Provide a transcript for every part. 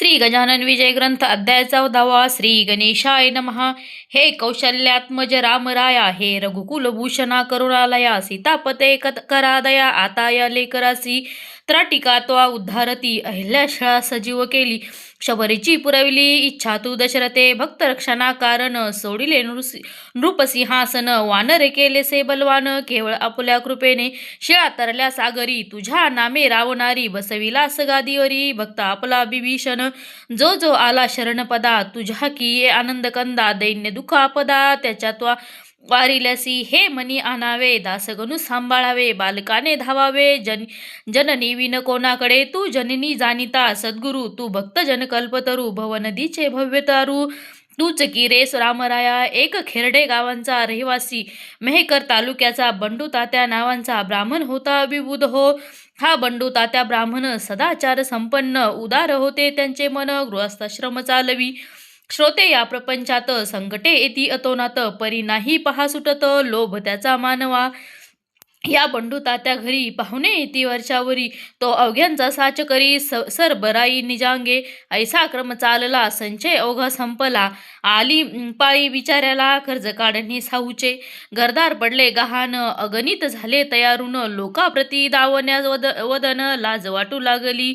श्री गजानन विजय ग्रंथ अध्याय चौदावा श्री गणेशाय नमहा हे कौशल्यात्मज रामराया हे रघुकुलभूषणा करुणालया सीतापते कत करादया आता या लेकरासी टीका त्वा उद्धारती. अहिल्याशळा सजीव केली. शबरीची पुरविली. इच्छा तू दशरथे. भक्त रक्षणा कारण. सोडिले नृसि नृपसिंहासन. वानरे केले से बलवान. केवळ आपल्या कृपेने. शिळा तरल्या सागरी. तुझ्या नामे रावणारी. बसविला गादीवरी भक्त आपला बिभीषण जो जो आला शरणपदा. तुझ्या की आनंद कंदा दैन्य दुःख आपदा त्याच्या त्वा वारिलसी हे मनी आणावे दासगणू सांभाळावे बालकाने धावावे जन जननी विन कोणाकडे? तू जननी जाणिता सद्गुरु तू भक्त जन कल्पतरू भवनदीचे भव्य तारू तूच रेस रामराया एक खेरडे गावांचा रहिवासी मेहकर तालुक्याचा बंडू तात्या नावांचा ब्राह्मण होता विबुध हो. हा बंडू तात्या ब्राह्मण सदाचार संपन्न उदार होते त्यांचे मन गृहस्थाश्रम चालवी. श्रोते या प्रपंचात संकटे येती अतोनात परी नाही पहा सुटत लोभ त्याचा मानवा. या बंडू तात्या घरी पाहुणे येती वर्षावरी. तो अवघ्यांचा साच करी स सर बराई निजांगे. ऐसा क्रम चालला संचय ओघा संपला. आली पाळी विचाराला कर्ज काढणे साहूचे. घरदार पडले गहाण अगणित झाले तयारून. लोकाप्रती दावण्यास वद वदन लाज वाटू लागली.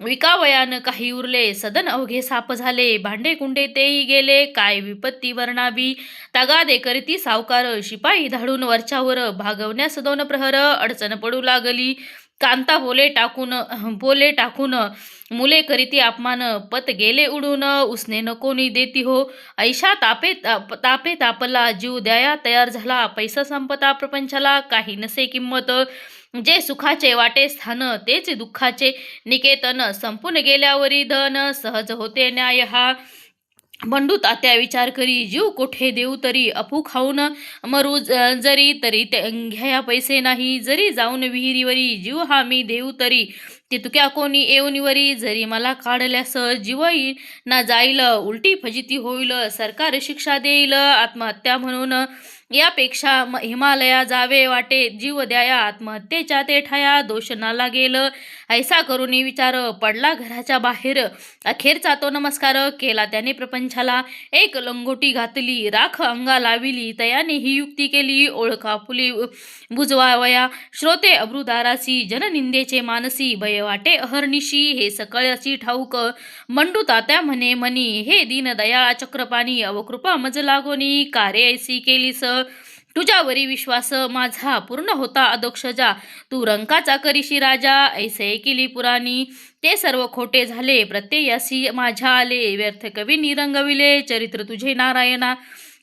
विकावयान काही उरले सदन अवघे साप झाले भांडे कुंडे तेही गेले काय विपत्ती वर्णावी? तगादे करीती सावकार शिपाई धाडून वरच्यावर भागवण्यास दोन प्रहर अडचण पडू लागली. कांता बोले टाकून बोले टाकून मुले करीती अपमान पत गेले उडून उसने न कोणी देती हो. ऐशा तापे ताप तापे तापला जीव द्याया तयार झाला पैसा संपता प्रपंचाला काही नसे किंमत. जे सुखाचे वाटे स्थान तेच दुःखाचे निकेतन. संपून गेल्यावरी धन सहज होते न्याय. हा बंडू तात्या विचार करी जीव कोठे देऊ तरी? अफू खाऊन मरू ज- जरी तरी ते घ्या पैसे नाही. जरी जाऊन विहिरीवरी जीव हा मी देऊ तरी? तितक्या कोणी येऊनिवरी जरी मला काढल्यास जीव ना जाईल. उलटी फजिती होईल. सरकार शिक्षा देईल. आत्महत्या म्हणून यापेक्षा म- हिमालया जावे वाटे जीव द्याया आत्महत्येच्या ते ठाया दोष ना लागेल ऐसा करून विचार पडला घराच्या बाहेर. अखेरचा तो नमस्कार केला त्याने प्रपंचाला. एक लंगोटी घातली राख अंगा लाविली तयाने ही युक्ती केली ओळखा फुली बुजवावया. श्रोते अब्रुदारासी जननिंदेचे मानसी भय वाटे अहर्निशी हे सकळची ठाऊक. मंडू तात्या म्हणे मनी हे दीन दयाळा चक्रपाणी अवकृपा मज लागोनी कार्य ऐसी केलीस. तुझ्यावरी विश्वास माझा पूर्ण होता अदोक्षजा तू रंकाचा करीशी राजा ऐसे केली पुराणी. ते सर्व खोटे झाले प्रत्ययासी माझ्या आले. व्यर्थ कवी रंगविले चरित्र तुझे नारायणा.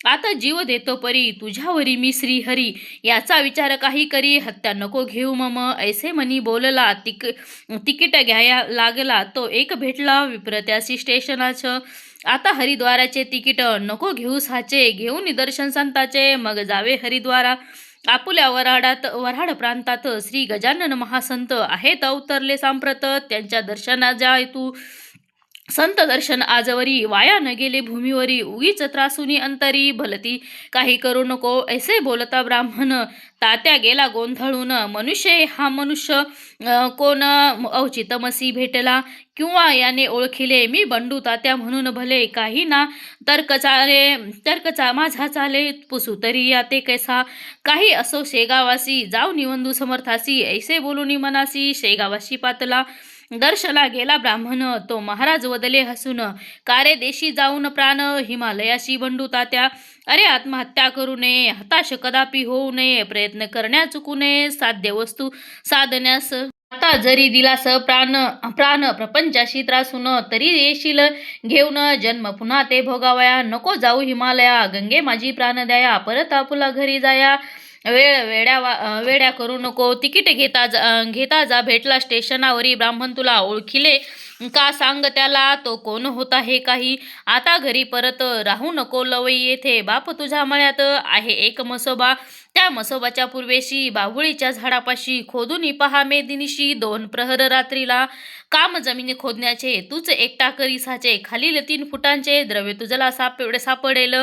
आता जीव देतो परी तुझ्यावरी मी श्रीहरी. याचा विचार काही करी हत्या नको घेऊ मम. ऐसे मनी बोलला तिक तिकीट घ्याया लागला. तो एक भेटला विप्रत्यासी स्टेशनाचं. आता हरिद्वाराचे तिकीट नको घेऊ साचे घेऊन निदर्शन संताचे. मग जावे हरिद्वारा. आपुल्या वराडात वराड प्रांतात श्री गजानन महासंत आहेत अवतरले सांप्रत. त्यांच्या दर्शना जाय तू संत दर्शन आजवरी वाया न गेले भूमीवरी उगीच त्रासुनी अंतरी भलती काही करू नको ऐसे बोलता ब्राह्मण तात्या गेला गोंधळून मनुष्य हा मनुष्य कोण औचितमसी भेटला किंवा याने ओळखिले मी बंडू तात्या म्हणून भले काही ना तर्क चाले तर्क चा माझा चाले पुसू तरी या ते कैसा काही असो शेगावासी जाऊ निवंदू समर्थासी ऐसे बोलूनी मनासी शेगावाशी पातला दर्शला गेला ब्राह्मण. तो महाराज वदले हसून कारे देशी जाऊन प्राण हिमालयाशी बंडू तात्या. अरे आत्महत्या करू नये हताश कदापि होऊ नये प्रयत्न करण्या चुकू नये साध्य वस्तू साधण्यास. आता जरी दिलास प्राण प्राण प्रपंचाशी त्रासून तरी येशील घेऊन. जन्म पुन्हा ते भोगावया. नको जाऊ हिमालया. गंगे माझी प्राण द्याया परत आपुला घरी जाया. वेळ वेड्या वा वेड्या करू नको. तिकीट घेता जा घेता जा. भेटला स्टेशनावरी. ब्राह्मण तुला ओळखिले. का सांग त्याला? तो कोण होता हे काही? आता घरी परत राहू नको लवई येथे. बाप तुझ्या मळ्यात आहे एक मसोबा. त्या मसोबाच्या पूर्वेशी बाभुळीच्या झाडापाशी खोदून पहा मेदिनीशी दोन प्रहर रात्रीला. काम जमिनी खोदण्याचे तूच एकटा करी साचे खालील तीन फुटांचे द्रव्य तुझला एवढे सापडेल.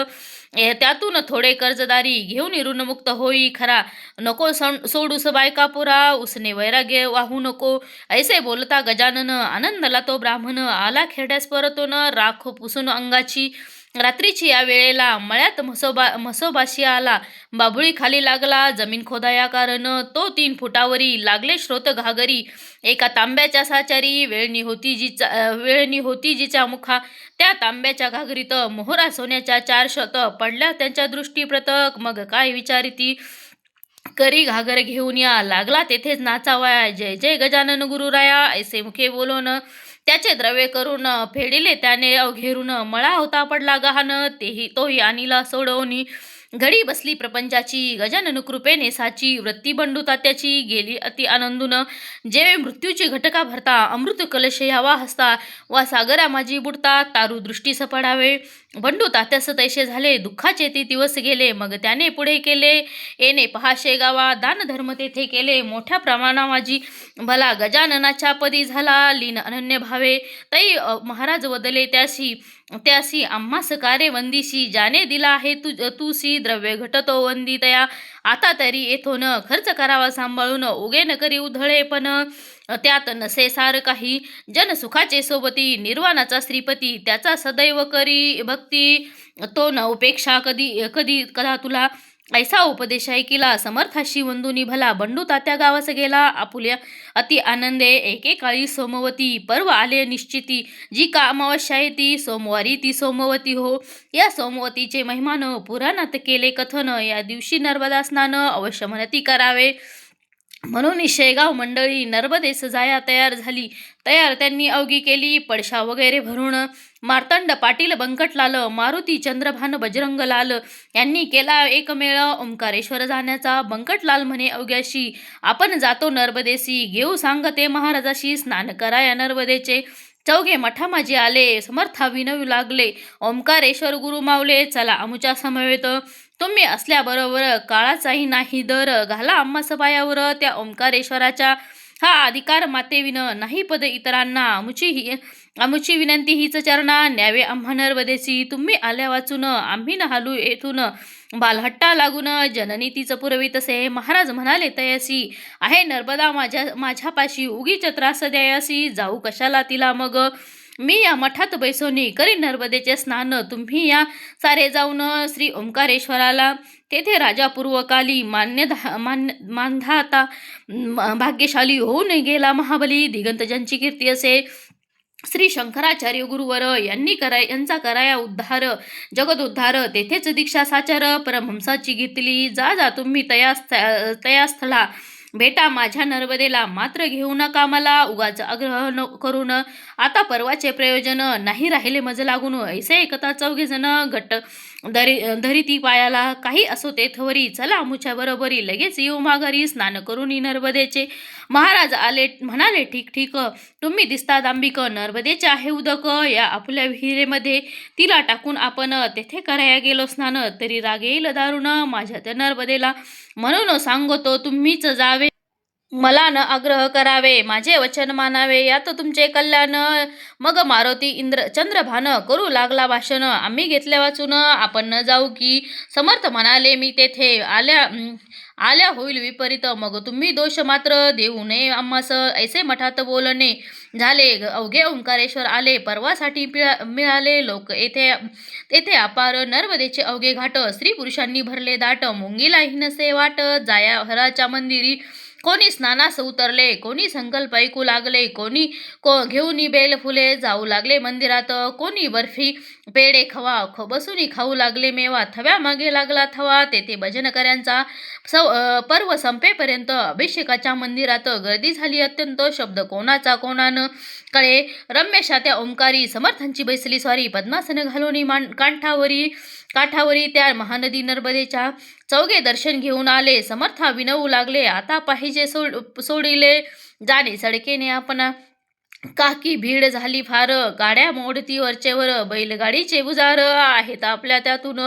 ए, त्यातून थोडे कर्जदारी घेऊन ऋणमुक्त होई खरा. नको सण सोडूस बायका पुरा उसने वैराग्य वाहू नको. ऐसे बोलता गजानन आनंदला तो ब्राह्मण आला खेड्यास परतो न राख पुसून अंगाची. रात्रीची या वेळेला मळ्यात म्हसोबा म्हसोबाशी आला. बाभुळी खाली लागला जमीन खोदाया कारण तो तीन फुटावरी लागले श्रोत घागरी. एका तांब्याच्या साचारी वेळणी होती जिचा वेळणी होती जिच्या मुखा. त्या तांब्याच्या घागरीत मोहरा सोन्याच्या चार शत पडल्या त्यांच्या दृष्टीप्रतक मग काय विचारिती करी घागर घेऊन या. लागला तेथेच नाचावया. जय जय गजानन गुरुराया. ऐसे मुखे बोलून. त्याचे द्रव्य करून फेडिले. त्याने अवघेरून मळा होता पडला गहान तेही तोही आणिला सोडवणी. घडी बसली प्रपंचाची. गजानन कृपेने साची वृत्ती बंडू तात्याची. गेली अति आनंदून. जेवे मृत्यूची घटका भरता. अमृत कलश यावा हसता. वा सागरा माझी बुडता. तारू दृष्टीस सपडावे. बंडू तात्यास तैसे झाले दुःखाचे ते दिवस गेले. मग त्याने पुढे केले येणे पहाशे गावा दान धर्म तेथे केले. मोठ्या प्रमाणा माझी भला गजाननाच्या पदी झाला लीन अनन्य भावे. तै महाराज वदले त्यासी त्यासी आम्हास कारे वंदिशी. ज्याने दिला आहे तू तुसी द्रव्य घटतो वंदितया. आता तरी येथून खर्च करावा सांभाळून उगे न करी उधळे पण. त्यात नसे सार काही जन सुखाचे सोबती निर्वाणाचा श्रीपती त्याचा सदैव करी भक्ती. तो न उपेक्षा कधी कधी कदा तुला ऐसा उपदेश ऐकिला समर्थाशी वंदुनी भला बंडू तात्या गावास गेला. आपुल्या अति आनंदे एकेकाळी सोमवती पर्व आले निश्चिती. जी का अमावस्या आहे ती सोमवारी ती सोमवती हो. या सोमवतीचे महिमान पुराणात केले कथन. या दिवशी नर्मदा स्नान अवश्य म्हणती करावे. म्हणून शेगाव मंडळी नर्मदेस जाया तयार झाली. तयार त्यांनी अवघी केली पडशा वगैरे भरून. मार्तंड पाटील बंकटलाल मारुती चंद्रभान बजरंगलाल यांनी केला एकमेळ ओंकारेश्वर जाण्याचा. बंकटलाल म्हणे अवघ्याशी. आपण जातो नर्मदेशी. घेऊ सांगते महाराजाशी. स्नान कराया नर्मदेचे. चौघे मठा माझे आले. समर्था विनवू लागले. ओंकारेश्वर गुरु मावले. चला अमुच्या समवेत तुम्ही असल्याबरोबर काळाचाही नाही दर घाला आम्हा पायावर. त्या ओंकारेश्वराच्या हा अधिकार मातेविन नाही पद इतरांना. आमुची ही आमुची विनंती हीच चरणा. न्यावे आम्हा नर्मदेशी. तुम्ही आल्या वाचून आम्ही न हालू येथून. बालहट्टा लागून जननी तिचं पुरवितसे महाराज म्हणाले तयासी आहे नर्मदा माझ्या माझ्यापाशी. उगीच त्रास द्यायासी. जाऊ कशाला तिला मग? मी या मठात बैसोनी करी नर्मदेचे स्नान तुम्ही या सारे जाऊन श्री ओंकारेश्वराला तेथे राजा पूर्वकाली मान्य मान्य मानधाता भाग्यशाली होऊन गेला महाबली. दिगंत ज्यांची कीर्ती असे. श्री शंकराचार्य गुरुवर यांनी कराय यांचा कराया उद्धार जगदुद्धार तेथेच दीक्षा साचार परमहंसाची घेतली. जा जा तुम्ही तया स्थ- बेटा माझ्या नर्मदेला मात्र घेऊ नका मला. उगाच आग्रह न करून आता परवाचे प्रयोजन नाही राहिले मज लागून. ऐसे एकता चौघे जण घट्ट दरी धरिती पायाला काही असो ते थवरी चला आमुच्या बरोबरी लगेच येऊ माघारी स्नान करून नर्मदेचे. महाराज आले म्हणाले ठीक ठीक तुम्ही दिसता दांबिक नर्मदेचे आहे उदक या आपल्या विहिरेमध्ये. तिला टाकून आपण तेथे कराया गेलो स्नान तरी राग येईल दारुण माझ्या त्या नर्मदेला. म्हणून सांगतो तुम्हीच जावे. मला न आग्रह करावे माझे वचन मानावे. यात तुमचे कल्याण. मग मारुती इंद्र चंद्रभान करू लागला भाषण. आम्ही घेतल्या वाचून आपण न जाऊ की? समर्थ म्हणाले मी तेथे आल्या आल्या होईल विपरीत. मग तुम्ही दोष मात्र देऊ नये आम्हास. ऐसे मठात बोलणे झाले. अवघे ओंकारेश्वर आले. पर्वासाठी पिळा मिळाले लोक. येथे तेथे अपार नर्मदेचे अवघे घाट. स्त्री पुरुषांनी भरले दाट. मुंगीला हिनसे वाट. जाया हराच्या मंदिरी कोणी स्नानास उतरले कोणी संकल्प ऐकू लागले कोणी को घेऊन बेल फुले जाऊ लागले मंदिरात कोणी बर्फी पेडे खवा ख बसूनी खाऊ लागले मेवा थव्या मागे लागला थवा तेथे भजनकऱ्यांचा सव पर्व संपेपर्यंत अभिषेकाच्या मंदिरात गर्दी झाली अत्यंत शब्द कोणाचा कोणानं कळे रम्यशा त्या ओंकारी समर्थांची बैसली स्वारी. पद्मासन घालून मान कांठावरी काठावरी त्या महानदी नर्मदेच्या चौघे दर्शन घेऊन आले. समर्था विनवू लागले. आता पाहिजे सोड सोडिले जाणे. सडकेने आपण काकी भीड झाली फार. गाड्या मोडती वरचेवर बैलगाडीचे बुजार आहेत. आपल्या त्यातून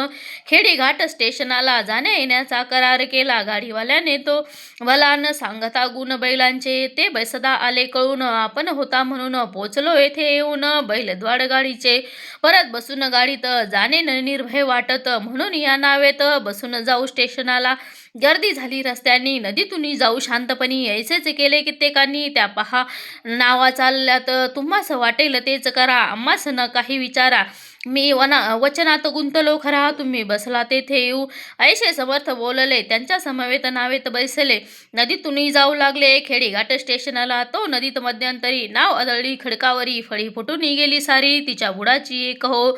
खेडीघाट स्टेशनाला जाण्या येण्याचा करार केला. गाडीवाल्याने तो वलान सांगता गुण बैलांचे. ते बैसदा आले कळून आपण होता म्हणून पोचलो येथे येऊन बैलद्वाड गाडीचे परत बसून गाडीत जाणे न निर्भय वाटत. म्हणून या नावेत बसून जाऊ स्टेशनाला. गर्दी झाली रस्त्यांनी. नदीतून जाऊ शांतपणी. यायचेच केले कित्येकांनी. त्या पहा नावाचा चालल्यात तुम्हास वाटेल तेच करा आम्हास न काही विचारा. मी वना वचनात गुंतलो खरा तुम्ही बसला तेथे येऊ. ऐसे समर्थ बोलले त्यांच्या समवेत नावेत बैसले. नदीतूनही जाऊ लागले खेडीघाट स्टेशनला. तो नदीत मध्यंतरी नाव आदळली खडकावरी. फळी फुटून गेली सारी तिच्या बुडाची एक हो.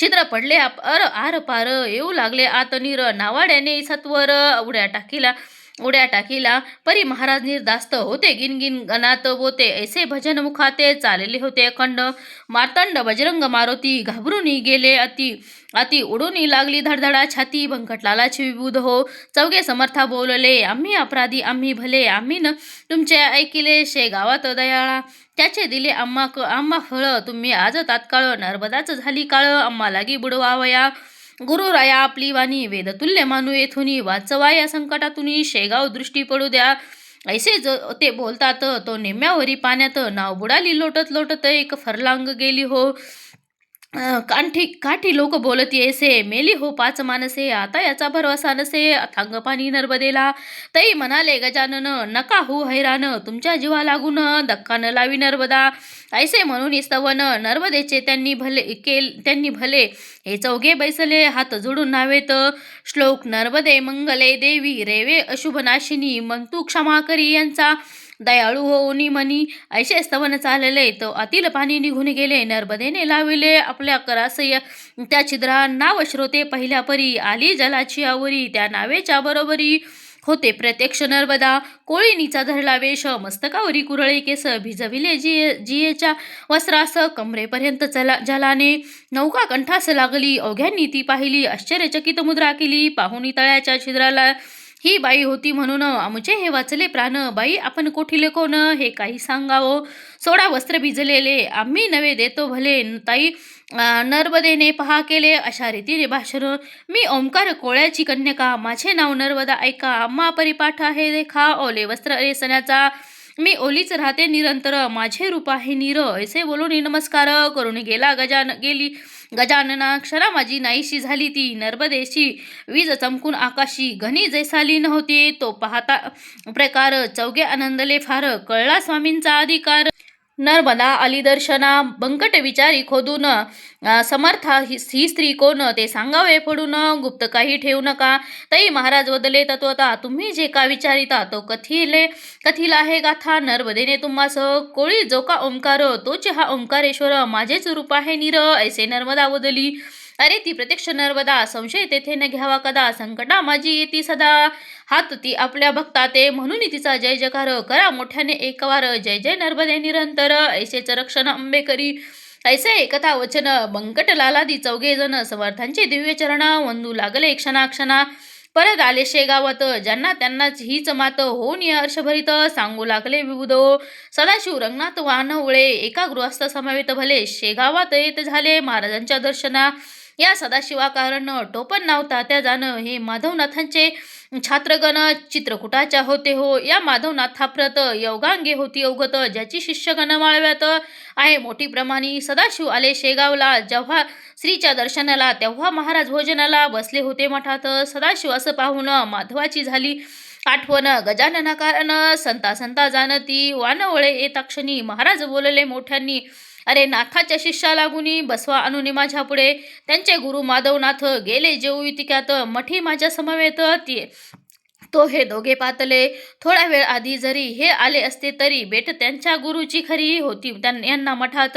छिद्र पडले आप अर आर पार येऊ लागले आत नीर. नावाड्याने सत्वर. उड्या टाकीला. उड्या टाकीला. परी महाराज निर्दास्त होते. गिनगिन गणात होते ऐसे भजन मुखाते चालले होते अखंड. मार्तंड बजरंग मारुती घाबरून गेले अति. अति उडून लागली धडधडा छाती. भंकटलालाची विबुध हो. चौघे समर्था बोलले आम्ही अपराधी आम्ही भले. आम्ही न तुमचे ऐकिले शे गावात दयाळा. त्याचे दिले आम्हा क आम्हा फळ. तुम्ही आज तात्काळ नर्मदाच झाली काळ. आम्हा लागी बुडवावया. गुरुराया आपली वाणी वेदतुल्य मानू येथून वाचवा. या संकटातून शेगाव दृष्टी पडू द्या. ऐसे ज ते बोलतात तो निम्म्यावरी पाण्यात नाव बुडाली. लोटत लोटत एक फरलांग गेली हो. काठी काठी लोक बोलत येसे मेली हो पाच मानसे आता याचा भरवसा नसे अथांग पाणी नर्मदेला. तई म्हणाले गजानन नका हो हैराण तुमच्या जीवा लागून धक्का न लावी नर्मदा. ऐसे म्हणून स्तवन नर्मदेचे त्यांनी भले केल त्यांनी भले. हे चौघे बैसले हात जोडून नावेत श्लोक नर्मदे मंगले देवी रेवे अशुभनाशिनी मंतू क्षमा करी यांचा. दयाळू होऊनी मनी. ऐसे स्तवन चालले तो. अतिल पाणी निघून गेले. नर्मदेने लाविले आपल्या करासय. त्या छिद्रा नाव श्रोते पहिल्या परी. आली जलाची आवरी. त्या नावेच्या बरोबरी होते प्रत्यक्ष नर्मदा. कोळीनीचा धरला वेश. मस्तकावरी कुरळे केस. भिजविले जिये जियेच्या वस्त्रास. कमरेपर्यंत चला जलाने नौका कंठास लागली. अवघ्यांनी ती पाहिली. आश्चर्यचकित मुद्रा केली. पाहुणी तळ्याच्या छिद्राला ही बाई होती म्हणून आमचे हे वाचले प्राण बाई आपण कोठीले कोण? हे काही सांगावं. सोडा वस्त्र भिजलेले. आम्ही नवे देतो भले. ताई नर्मदेने पहा केले अशा रीतीने भाषण मी ओंकार कोळ्याची कन्यका. माझे नाव नर्मदा. ऐका आम्हा परिपाठ आहे देखा. ओले वस्त्र रेसण्याचा मी ओलीच राहते निरंतर. माझे रूप आहे नीर. ऐसे बोलून नमस्कार करून गेला गजान गेली. गजाननाक्षरा माझी नाहीशी झाली ती नर्मदेशी वीज चमकून आकाशी घनी जैसाली नव्हती. तो पाहता प्रकार चौघे आनंदले फार कळला स्वामींचा अधिकार. नर्मदा अलिदर्शना बंकट विचारी खोदून समर्था ही ही स्त्री कोण? ते सांगावे पडून गुप्त काही ठेवू नका. तई महाराज बदले तत्वता तुम्ही जे का विचारिता तो कथिले कथिल आहे गाथा? नर्मदेने तुम्हास कोळी जो का ओंकार तोच हा ओंकारेश्वर. माझेच रूप आहे नीर. ऐसे नर्मदा बदली अरे ती प्रत्यक्ष नर्मदा संशय तेथे न घ्यावा कदा संकटा माझी येती सदा. हात ती आपल्या भक्ता ते म्हणून तिचा जय जयकार करा मोठ्याने एकवार. जय जय नर्मदे निरंतर ऐसेच रक्षण अंबे करी. ऐसे एकथा वचन बंकट लालादी चौघे जण समर्थांचे दिव्य चरण वंदू लागले क्षणा क्षणा परत आले शेगावात ज्यांना त्यांनाच हीच मात होऊन या हर्षभरित सांगू लागले विबुध सदाशिव रंगनाथ वानवळे एका गृहस्थ समावेत भले. शेगावात येत झाले महाराजांच्या दर्शना. या सदाशिवा कारण टोपण नाव तात्या जाणं हे माधवनाथांचे छात्रगण चित्रकुटाच्या होते हो. या माधवनाथाप्रत योगांगे होती अवगत ज्याची शिष्यगण माळव्यात आहे. मोठी प्रमाणी सदाशिव आले शेगावला. जेव्हा श्रीच्या दर्शनाला तेव्हा महाराज भोजनाला बसले होते मठात. सदाशिव असं पाहून माधवाची झाली आठवण. गजानना कारण संता संता जाणती वानवळे येताक्षणी महाराज बोलले मोठ्यांनी अरे नाथाच्या शिष्या लागुनी बसवा अनुनी माझ्या पुढे त्यांचे गुरु माधवनाथ गेले जेऊ इतिक्यात. मठी माझ्या समवेत ती तो हे दोघे पातले. थोडा वेळ आधी जरी हे आले असते तरी बेट त्यांच्या गुरुची खरी होती. त्यां यांना मठात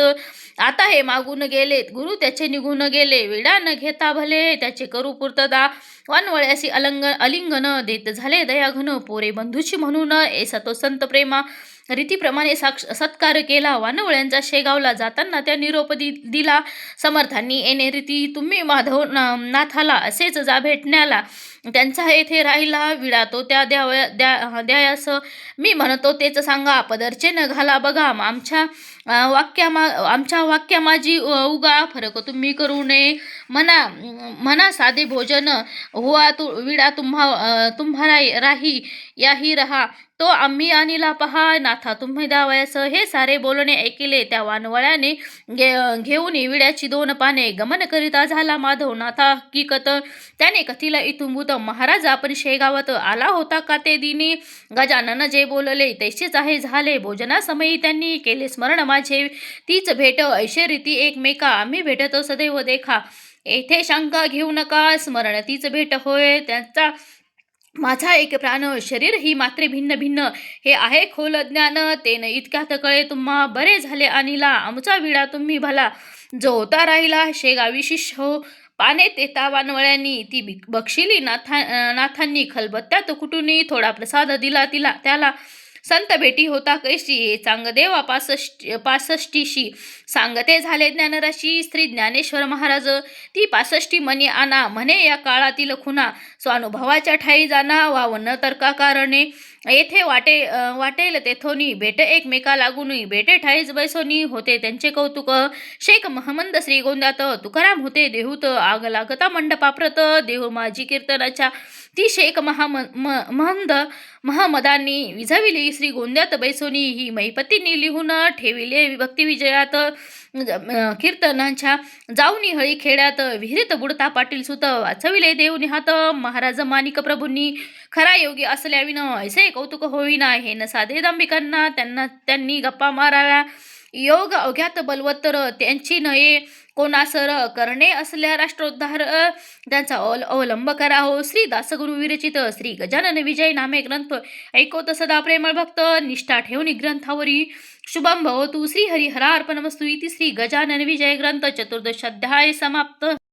आता हे मागून गेले. गुरु त्याचे निघून गेले. विडा न घेता भले त्याचे करू पूर्तता. वानवळ्यासी अलंग अलिंगन देत झाले दयाघन. पोरे बंधूची म्हणून ऐसा तो संत प्रेमा. रीतीप्रमाणे साक्ष सत्कार केला. वानवळ्यांचा शेगावला जाताना त्या निरोप दि दिला. समर्थांनी येणे रीती तुम्ही माधव ना- नाथाला असेच जा भेटण्याला. त्यांचा येथे राहिला विडा. तो त्या द्यावया द्या द्यायास. मी म्हणतो तेच सांगा. पदरचे न घाला बघा. आमच्या वाक्यामा आमच्या वाक्या माझी उगा. फरक तुम्ही करू नये. म्हणा म्हणा साधे भोजन. हुआ तु विडा तुम्हा तुम्हाला राही याही रहा. तो आम्ही अनिला पहा नाथा तुम्ही द्यावयास हे सारे बोलणे ऐकिले त्या वानवळ्याने. घे घेऊन विड्याची दोन पाने. गमन करिता झाला माधव. नाथा हकीकत. त्याने कथीला इथुंबूत महाराज आपण शेगावात आला होता का ते दिनी? गजानन जे बोलले तैसेच आहे झाले. भोजनासमयी त्यांनी केले स्मरण माझे. तीच भेट ऐशे रीती एकमेका. आम्ही भेटत सदैव देखा. येथे शंका घेऊ नका. स्मरण तीच भेट होय. त्यांचा माझा एक प्राण शरीर ही मात्रे भिन्न भिन्न. हे आहे खोल ज्ञान. तेन इतक्यात कळे तुम्हा बरे झाले आणिला आमचा विडा तुम्ही भला. जो होता राहिला शेगावी शिष्य हो. पाने ते तावानवळ्यांनी ती बक्षिली नाथा नाथांनी. खलबत्त्यात कुटुनी थोडा प्रसाद दिला तिला त्याला. संत भेटी होता कैशी? चांगदेवा पासष्ट पासष्टीशी. सांगते झाले ज्ञानराशी श्री ज्ञानेश्वर महाराज. ती पासष्टी मनी आणा म्हणे या काळातील खुना स्वानुभवाच्या ठाई जाणा वावन तर्का कारणे येथे वाटे वाटेल तेथोनी भेट एकमेका लागूनही. भेटे ठाईच बैसोनी होते त्यांचे कौतुक. शेख महमंद श्री गोंद्यात तुकाराम होते देहूत. आग लागता मंडपाप्रत देहू माझी कीर्तनाच्या. ती शेख महाम म- महंद महमदांनी. विझविली श्री गोंद्यात बैसोनी. ही मैपतींनी लिहून ठेविले भक्तिविजयात कीर्तनांच्या जाऊनी हळी खेड्यात विहिरीत बुडता पाटील सुत वाचविले देव निहात महाराज मानिक प्रभूंनी खरा योगी असल्याविन ऐसे कौतुक होईना हे न साधे दांबिकांना त्यांना त्यांनी गप्पा माराव्या. योग अवघ्यात बलवत्तर त्यांची नये कोणासर करणे असल्या राष्ट्रोद्धार त्यांचा अवल अवलंब करा हो. श्री दासगुरु विरचित श्री गजानन विजय नामे ग्रंथ ऐकोत सदा प्रेमळ भक्त निष्ठा ठेवणी ग्रंथावरी शुभम भवतु. श्री हरिहरा अर्पणमस्तु इति श्री गजानन विजय ग्रंथ चतुर्दशाध्याय समाप्त.